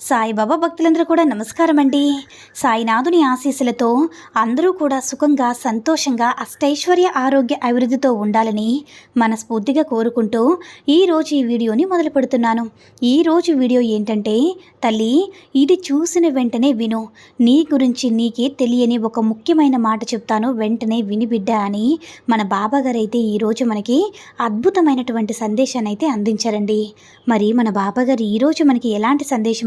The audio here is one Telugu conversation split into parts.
సాయిబాబా భక్తులందరూ కూడా నమస్కారం అండి సాయినాథుని ఆశీస్సులతో అందరూ కూడా సుఖంగా సంతోషంగా అష్టైశ్వర్య ఆరోగ్య అభివృద్ధితో ఉండాలని మనస్ఫూర్తిగా కోరుకుంటూ ఈరోజు ఈ వీడియోని మొదలు పెడుతున్నాను. ఈరోజు వీడియో ఏంటంటే తల్లి ఇది చూసిన వెంటనే విను. నీ గురించి నీకే తెలియని ఒక ముఖ్యమైన మాట చెప్తాను. వెంటనే విని బిడ్డ అని మన బాబాగారైతే అయితే ఈరోజు మనకి అద్భుతమైనటువంటి సందేశాన్ని అయితే అందించారండి. మరి మన బాబాగారు ఈరోజు మనకి ఎలాంటి సందేశం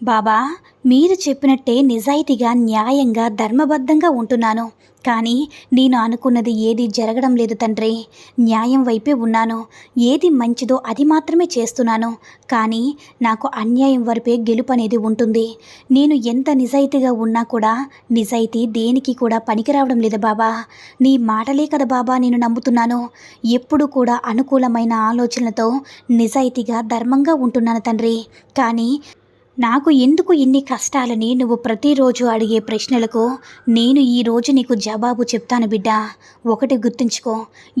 బాబా మీరు చెప్పినట్టే నిజాయితీగా న్యాయంగా ధర్మబద్ధంగా ఉంటున్నాను. కానీ నేను అనుకున్నది ఏది జరగడం లేదు తండ్రి. న్యాయం వైపే ఉన్నాను. ఏది మంచిదో అది మాత్రమే చేస్తున్నాను. కానీ నాకు అన్యాయం వరపే గెలుపు అనేది ఉంటుంది. నేను ఎంత నిజాయితీగా ఉన్నా కూడా నిజాయితీ దేనికి కూడా పనికిరావడం లేదు బాబా. నీ మాటలే కదా బాబా నేను నమ్ముతున్నాను. ఎప్పుడు కూడా అనుకూలమైన ఆలోచనలతో నిజాయితీగా ధర్మంగా ఉంటున్నాను తండ్రి. కానీ నాకు ఎందుకు ఇన్ని కష్టాలని నువ్వు ప్రతిరోజు అడిగే ప్రశ్నలకు నేను ఈరోజు నీకు జవాబు చెప్తాను బిడ్డ. ఒకటి గుర్తుంచుకో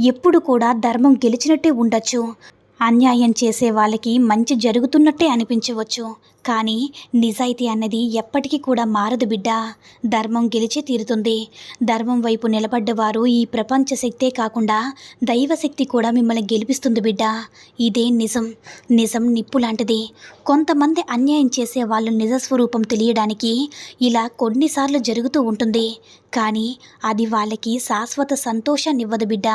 ఎప్పుడు కూడా ధర్మం గెలిచినట్టే ఉండొచ్చు. అన్యాయం చేసే వాళ్ళకి మంచి జరుగుతున్నట్టే అనిపించవచ్చు. కానీ నిజాయితీ అన్నది ఎప్పటికీ కూడా మారదు బిడ్డ. ధర్మం గెలిచి తీరుతుంది. ధర్మం వైపు నిలబడ్డవారు ఈ ప్రపంచ శక్తే కాకుండా దైవశక్తి కూడా మిమ్మల్ని గెలిపిస్తుంది బిడ్డ. ఇదే నిజం. నిజం నిప్పు లాంటిది. కొంతమంది అన్యాయం చేసే వాళ్ళు నిజస్వరూపం తెలియడానికి ఇలా కొన్నిసార్లు జరుగుతూ ఉంటుంది. కానీ అది వాళ్ళకి శాశ్వత సంతోషాన్ని ఇవ్వదు బిడ్డ.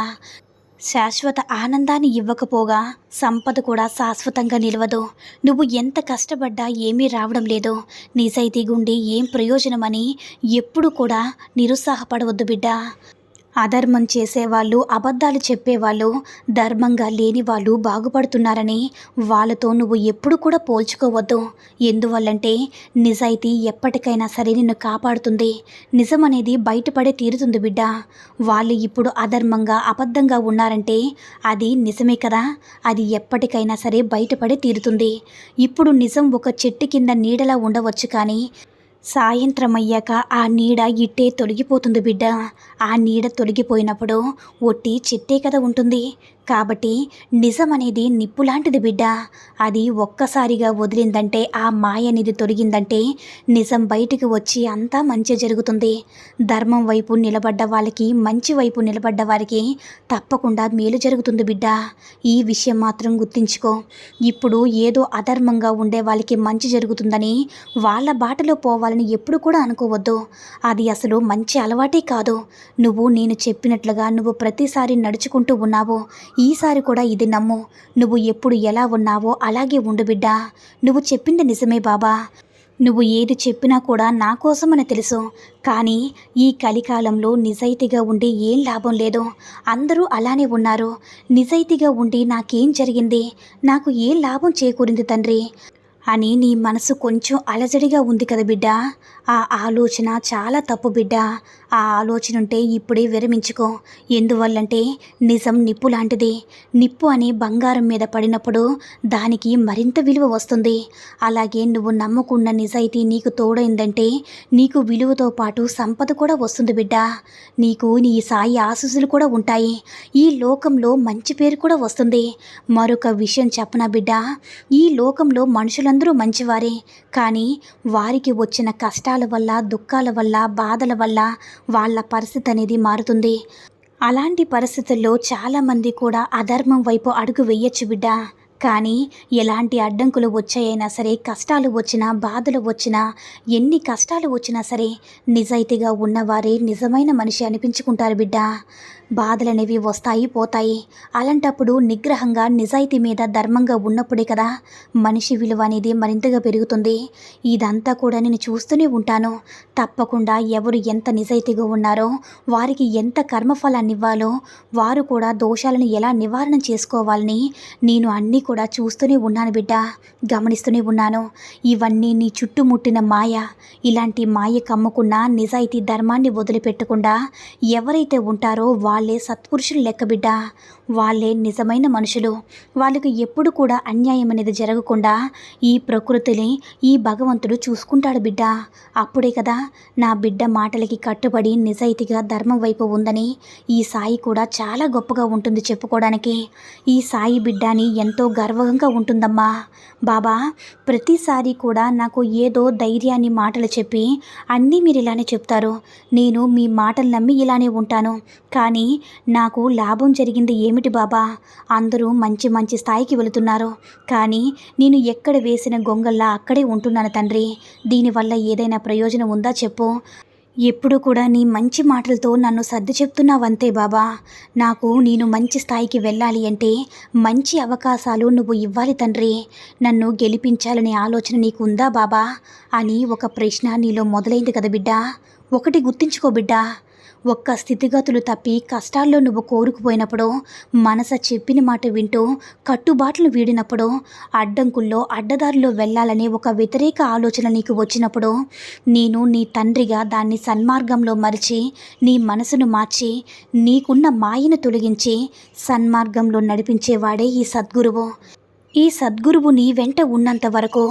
శాశ్వత ఆనందాన్ని ఇవ్వకపోగా సంపద కూడా శాశ్వతంగా నిలవదు. నువ్వు ఎంత కష్టపడ్డా ఏమీ రావడం లేదు. నిజాయితీ గుండి ఏం ప్రయోజనమని ఎప్పుడు కూడా నిరుత్సాహపడవద్దు బిడ్డ. అధర్మం చేసేవాళ్ళు అబద్ధాలు చెప్పేవాళ్ళు ధర్మంగా లేని వాళ్ళు బాగుపడుతున్నారని వాళ్ళతో నువ్వు ఎప్పుడు కూడా పోల్చుకోవద్దు. ఎందువల్లంటే నిజాయితీ ఎప్పటికైనా సరే నిన్ను కాపాడుతుంది. నిజం అనేది బయటపడే తీరుతుంది బిడ్డ. వాళ్ళు ఇప్పుడు అధర్మంగా అబద్ధంగా ఉన్నారంటే అది నిజమే కదా? అది ఎప్పటికైనా సరే బయటపడే తీరుతుంది. ఇప్పుడు నిజం ఒక చెట్టు కింద నీడలా ఉండవచ్చు కానీ సాయంత్రం అయ్యాక ఆ నీడ ఇట్టే తొలగిపోతుంది బిడ్డ. ఆ నీడ తొలగిపోయినప్పుడు ఒట్టి చెట్టే కదా ఉంటుంది. కాబట్టి నిజం అనేది నిప్పు లాంటిది బిడ్డ. అది ఒక్కసారిగా వదిలిందంటే ఆ మాయ అనేది తొలగిందంటే నిజం బయటికి వచ్చి అంతా మంచి జరుగుతుంది. ధర్మం వైపు నిలబడ్డ వాళ్ళకి మంచి వైపు నిలబడ్డ వారికి తప్పకుండా మేలు జరుగుతుంది బిడ్డ. ఈ విషయం మాత్రం గుర్తించుకో. ఇప్పుడు ఏదో అధర్మంగా ఉండే వాళ్ళకి మంచి జరుగుతుందని వాళ్ళ బాటలో పోవాలని ఎప్పుడు కూడా అనుకోవద్దు. అది అసలు మంచి అలవాటే కాదు. నువ్వు నేను చెప్పినట్లుగా నువ్వు ప్రతిసారి నడుచుకుంటూ ఉన్నావు. ఈసారి కూడా ఇది నమ్ము. నువ్వు ఎప్పుడు ఎలా ఉన్నావో అలాగే ఉండు బిడ్డా. నువ్వు చెప్పింది నిజమే బాబా. నువ్వు ఏది చెప్పినా కూడా నా కోసమని తెలుసు. కానీ ఈ కలికాలంలో నిజాయితీగా ఉండి ఏం లాభం లేదు. అందరూ అలానే ఉన్నారు. నిజాయితీగా ఉండి నాకేం జరిగింది? నాకు ఏం లాభం చేకూరింది తండ్రి? అని నీ మనసు కొంచెం అలజడిగా ఉంది కదా బిడ్డ. ఆ ఆలోచన చాలా తప్పు బిడ్డ. ఆ ఆలోచన ఉంటే ఇప్పుడే విరమించుకో. ఎందువల్లంటే నిజం నిప్పు లాంటిది. నిప్పు అని బంగారం మీద పడినప్పుడు దానికి మరింత విలువ వస్తుంది. అలాగే నువ్వు నమ్ముకున్న నిజాయితీ నీకు తోడైందంటే నీకు విలువతో పాటు సంపద కూడా వస్తుంది బిడ్డ. నీకు నీ సాయి ఆశీస్సులు కూడా ఉంటాయి. ఈ లోకంలో మంచి పేరు కూడా వస్తుంది. మరొక విషయం చెప్పనా బిడ్డ? ఈ లోకంలో వీరందరూ మంచివారే. కానీ వారికి వచ్చిన కష్టాల వల్ల దుఃఖాల వల్ల బాధల వల్ల వాళ్ళ పరిస్థితి అనేది మారుతుంది. అలాంటి పరిస్థితుల్లో చాలామంది కూడా అధర్మం వైపు అడుగు వేయచ్చు బిడ్డ. కానీ ఎలాంటి అడ్డంకులు వచ్చాయైనా సరే కష్టాలు వచ్చినా బాధలు వచ్చినా ఎన్ని కష్టాలు వచ్చినా సరే నిజాయితీగా ఉన్నవారే నిజమైన మనిషి అనిపించుకుంటారు బిడ్డ. బాధలనేవి వస్తాయి పోతాయి. అలాంటప్పుడు నిగ్రహంగా నిజాయితీ మీద ధర్మంగా ఉన్నప్పుడే కదా మనిషి విలువ అనేది మరింతగా పెరుగుతుంది. ఇదంతా కూడా నేను చూస్తూనే ఉంటాను. తప్పకుండా ఎవరు ఎంత నిజాయితీగా ఉన్నారో వారికి ఎంత కర్మఫలాన్ని ఇవ్వాలో వారు కూడా దోషాలను ఎలా నివారణ చేసుకోవాలని నేను అన్నీ కూడా చూస్తూనే ఉన్నాను బిడ్డ. గమనిస్తూనే ఉన్నాను. ఇవన్నీ నీ చుట్టుముట్టిన మాయ. ఇలాంటి మాయ కమ్ముకున్న నిజాయితీ ధర్మాన్ని వదిలిపెట్టకుండా ఎవరైతే ఉంటారో వాళ్ళే వాళ్ళే సత్పురుషులు లెక్క బిడ్డ. వాళ్ళే నిజమైన మనుషులు. వాళ్ళకి ఎప్పుడు కూడా అన్యాయం అనేది జరగకుండా ఈ ప్రకృతిని ఈ భగవంతుడు చూసుకుంటాడు బిడ్డ. అప్పుడే కదా నా బిడ్డ మాటలకి కట్టుబడి నిజాయితీగా ధర్మం వైపు ఉందని ఈ సాయి కూడా చాలా గొప్పగా ఉంటుంది చెప్పుకోవడానికి. ఈ సాయి బిడ్డని ఎంతో గర్వంగా ఉంటుందమ్మా. బాబా ప్రతిసారి కూడా నాకు ఏదో ధైర్యాన్ని మాటలు చెప్పి అన్నీ మీరు ఇలానే చెప్తారు. నేను మీ మాటలు నమ్మి ఇలానే ఉంటాను. కానీ నాకు లాభం జరిగింది ఏమిటి బాబా? అందరూ మంచి మంచి స్థాయికి వెళుతున్నారు. కానీ నేను ఎక్కడ వేసిన గొంగల్లా అక్కడే ఉంటున్నాను తండ్రి. దీనివల్ల ఏదైనా ప్రయోజనం ఉందా చెప్పు. ఎప్పుడు కూడా నీ మంచి మాటలతో నన్ను సర్ది చెప్తున్నావంతే బాబా. నాకు నేను మంచి స్థాయికి వెళ్ళాలి అంటే మంచి అవకాశాలు నువ్వు ఇవ్వాలి తండ్రి. నన్ను గెలిపించాలనే ఆలోచన నీకు ఉందా బాబా? అని ఒక ప్రశ్న నీలో మొదలైంది కదా బిడ్డ. ఒకటి గుర్తించుకో బిడ్డా. ఒక్క స్థితిగతులు తప్పి కష్టాల్లో నువ్వు కోరుకుపోయినప్పుడు మనస చెప్పిన మాట వింటూ కట్టుబాట్లు వీడినప్పుడు అడ్డంకుల్లో అడ్డదారిలో వెళ్ళాలనే ఒక వ్యతిరేక ఆలోచన నీకు వచ్చినప్పుడు నేను నీ తండ్రిగా దాన్ని సన్మార్గంలో మరిచి నీ మనసును మార్చి నీకున్న మాయను తొలగించి సన్మార్గంలో నడిపించేవాడే ఈ సద్గురువు. ఈ సద్గురువు నీ వెంట ఉన్నంత వరకు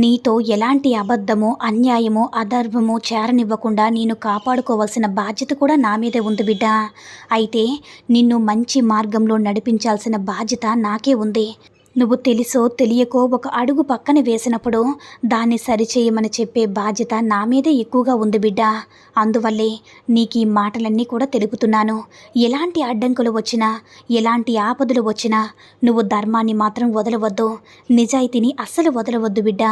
నీతో ఎలాంటి అబద్ధము అన్యాయమో అధర్మమో చేరనివ్వకుండా నేను కాపాడుకోవాల్సిన బాధ్యత కూడా నా మీదే ఉంది బిడ్డ. అయితే నిన్ను మంచి మార్గంలో నడిపించాల్సిన బాధ్యత నాకే ఉంది. నువ్వు తెలుసో తెలియకో ఒక అడుగు పక్కన వేసినప్పుడు దాన్ని సరిచేయమని చెప్పే బాధ్యత నా మీదే ఎక్కువగా ఉంది బిడ్డ. అందువల్లే నీకు ఈ మాటలన్నీ కూడా తెలుపుతున్నాను. ఎలాంటి అడ్డంకులు వచ్చినా ఎలాంటి ఆపదలు వచ్చినా నువ్వు ధర్మాన్ని మాత్రం వదలవద్దు. నిజాయితీని అస్సలు వదలవద్దు బిడ్డ.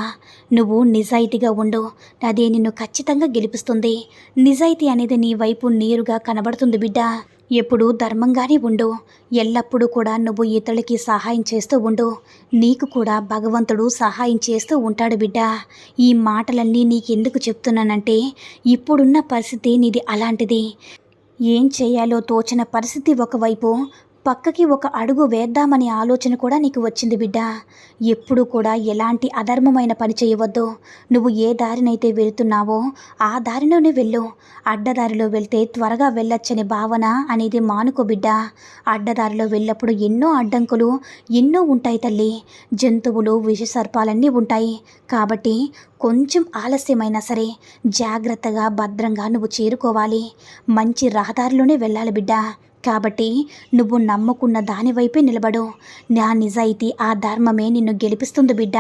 నువ్వు నిజాయితీగా ఉండు. అదే నిన్ను ఖచ్చితంగా గెలిపిస్తుంది. నిజాయితీ అనేది నీ వైపు నేరుగా కనబడుతుంది బిడ్డ. ఎప్పుడు ధర్మంగానే ఉండు. ఎల్లప్పుడూ కూడా నువ్వు ఇతరులకి సహాయం చేస్తూ ఉండు. నీకు కూడా భగవంతుడు సహాయం చేస్తూ ఉంటాడు బిడ్డ. ఈ మాటలన్నీ నీకెందుకు చెప్తున్నానంటే ఇప్పుడున్న పరిస్థితి నీది అలాంటిది. ఏం చేయాలో తోచిన పరిస్థితి ఒకవైపు పక్కకి ఒక అడుగు వేద్దామనే ఆలోచన కూడా నీకు వచ్చింది బిడ్డ. ఎప్పుడు కూడా ఎలాంటి అధర్మమైన పని చేయవద్దు. నువ్వు ఏ దారినైతే వెళుతున్నావో ఆ దారిలోనే వెళ్ళు. అడ్డదారిలో వెళ్తే త్వరగా వెళ్ళొచ్చనే భావన అనేది మానుకో బిడ్డ. అడ్డదారిలో వెళ్ళప్పుడు ఎన్నో అడ్డంకులు ఎన్నో ఉంటాయి తల్లి. జంతువులు విషసర్పాలన్నీ ఉంటాయి. కాబట్టి కొంచెం ఆలస్యమైనా సరే జాగ్రత్తగా భద్రంగా నువ్వు చేరుకోవాలి. మంచి రహదారిలోనే వెళ్ళాలి బిడ్డ. కాబట్టి నువ్వు నమ్ముకున్న దానివైపే నిలబడు. నా నిజాయితీ ఆ ధర్మమే నిన్ను గెలిపిస్తుంది బిడ్డ.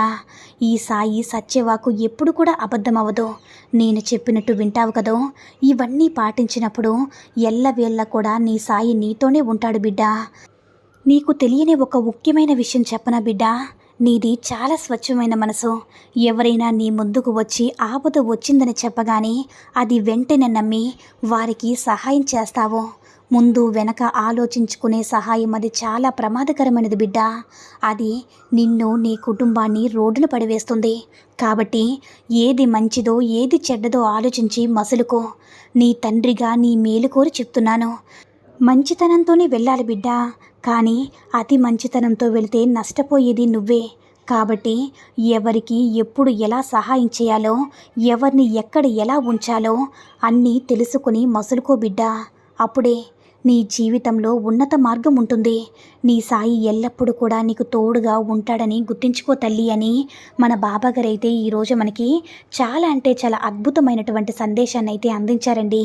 ఈ సాయి సత్యవాకు ఎప్పుడు కూడా అబద్ధమవ్వదు. నేను చెప్పినట్టు వింటావు కదో? ఇవన్నీ పాటించినప్పుడు ఎల్లవేళ్ళ కూడా నీ సాయి నీతోనే ఉంటాడు బిడ్డ. నీకు తెలియని ఒక ముఖ్యమైన విషయం చెప్పనా బిడ్డ? నీది చాలా స్వచ్ఛమైన మనసు. ఎవరైనా నీ ముందుకు వచ్చి ఆపద వచ్చిందని చెప్పగానే అది వెంటనే నమ్మి వారికి సహాయం చేస్తావు. ముందు వెనక ఆలోచించుకునే సహాయం అది చాలా ప్రమాదకరమైనది బిడ్డ. అది నిన్ను నీ కుటుంబాన్ని రోడ్డున పడివేస్తుంది. కాబట్టి ఏది మంచిదో ఏది చెడ్డదో ఆలోచించి మసులుకో. నీ తండ్రిగా నీ మేలు కోరి చెప్తున్నాను. మంచితనంతోనే వెళ్ళాలి బిడ్డ. కానీ అతి మంచితనంతో వెళితే నష్టపోయేది నువ్వే. కాబట్టి ఎవరికి ఎప్పుడు ఎలా సహాయం చేయాలో ఎవరిని ఎక్కడ ఎలా ఉంచాలో అన్నీ తెలుసుకుని మసులుకో బిడ్డ. అప్పుడే నీ జీవితంలో ఉన్నత మార్గం ఉంటుంది. నీ సాయి ఎల్లప్పుడూ కూడా నీకు తోడుగా ఉంటాడని గుర్తించుకో తల్లి అని మన బాబాగారు అయితే ఈరోజు మనకి చాలా అంటే చాలా అద్భుతమైనటువంటి సందేశాన్ని అయితే అందించారండి.